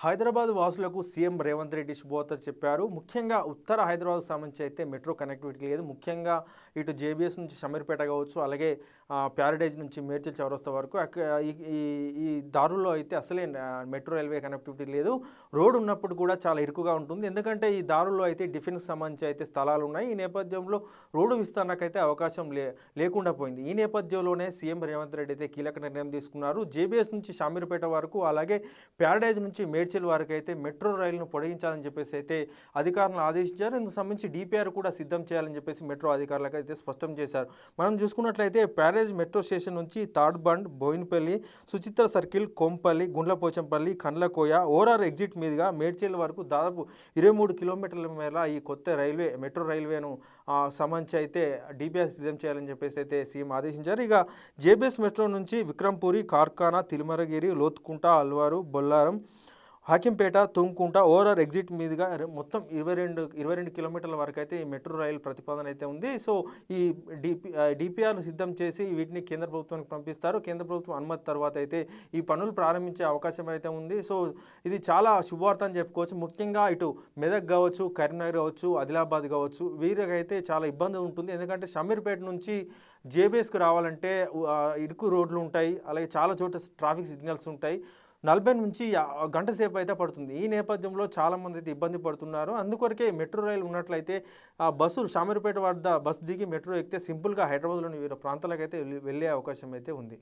హైదరాబాద్ వాసులకు సీఎం రేవంత్ రెడ్డి శుభవార్త చెప్పారు. ముఖ్యంగా ఉత్తర హైదరాబాద్ సంబంధించి అయితే మెట్రో కనెక్టివిటీ లేదు. ముఖ్యంగా ఇటు జేబీఎస్ నుంచి షమీర్పేట కావచ్చు అలాగే ప్యారడైజ్ నుంచి మేడ్చల్ చౌరస్తా వరకు ఈ ఈ- దారుల్లో అయితే అసలే మెట్రో రైల్వే కనెక్టివిటీ లేదు. రోడ్ ఉన్నప్పుడు కూడా చాలా ఇరుకుగా ఉంటుంది. ఎందుకంటే ఈ దారుల్లో అయితే డిఫెన్స్ సంబంధించి అయితే స్థలాలు ఉన్నాయి. ఈ నేపథ్యంలో రోడ్డు విస్తరణకైతే అవకాశం లే లేకుండా పోయింది. ఈ నేపథ్యంలోనే సీఎం రేవంత్ రెడ్డి అయితే కీలక నిర్ణయం తీసుకున్నారు. జేబీఎస్ నుంచి షామీర్పేట వరకు అలాగే ప్యారడైజ్ నుంచి మేడ్చల్ వారికి అయితే మెట్రో రైలును పొడిగించాలని చెప్పేసి అయితే అధికారులను ఆదేశించారు. ఇందుకు సంబంధించి డిపిఆర్ కూడా సిద్ధం చేయాలని చెప్పేసి మెట్రో అధికారులకు అయితే స్పష్టం చేశారు. మనం చూసుకున్నట్లయితే ప్యారేజ్ మెట్రో స్టేషన్ నుంచి Tadbund Boinpally Suchitra circle Kompally Gundlapochampally Kandlakoya ORR exit మీదుగా మేడ్చేల వరకు దాదాపు ఇరవై మూడు కిలోమీటర్ల మేర ఈ కొత్త రైల్వే మెట్రో రైల్వేను సంబంధించి అయితే డిపిఆర్ సిద్ధం చేయాలని చెప్పేసి అయితే సీఎం ఆదేశించారు. ఇక జేబీఎస్ మెట్రో నుంచి విక్రంపూరి కార్ఖానా తిరుమరగిరి లోతుకుంట అల్వారు బొల్లారం హాకింపేట తుంకుంట ఓవరాల్ ఎగ్జిట్ మీదుగా మొత్తం ఇరవై రెండు ఇరవై రెండు కిలోమీటర్ల వరకు అయితే ఈ మెట్రో రైలు ప్రతిపాదన అయితే ఉంది. సో ఈ డిపి డిపిఆర్లు సిద్ధం చేసి వీటిని కేంద్ర ప్రభుత్వానికి పంపిస్తారు. కేంద్ర ప్రభుత్వం అనుమతి తర్వాత అయితే ఈ పనులు ప్రారంభించే అవకాశం అయితే ఉంది. సో ఇది చాలా శుభవార్త అని చెప్పుకోవచ్చు. ముఖ్యంగా ఇటు మెదక్ కావచ్చు కరీంనగర్ కావచ్చు ఆదిలాబాద్ కావచ్చు వీరికైతే చాలా ఇబ్బంది ఉంటుంది. ఎందుకంటే షమీర్పేట నుంచి జేబీఎస్కి రావాలంటే ఇడుకు రోడ్లు ఉంటాయి. అలాగే చాలా చోట్ల ట్రాఫిక్ సిగ్నల్స్ ఉంటాయి. నలభై నుంచి గంట సేపు అయితే పడుతుంది. ఈ నేపథ్యంలో చాలామంది అయితే ఇబ్బంది పడుతున్నారు. అందుకొరకే మెట్రో రైలు ఉన్నట్లయితే ఆ బస్సు షామీర్పేట వద్ద బస్సు దిగి మెట్రో ఎక్కితే సింపుల్గా హైదరాబాద్లోని వివిధ ప్రాంతాలకు అయితే వెళ్ళే అవకాశం అయితే ఉంది.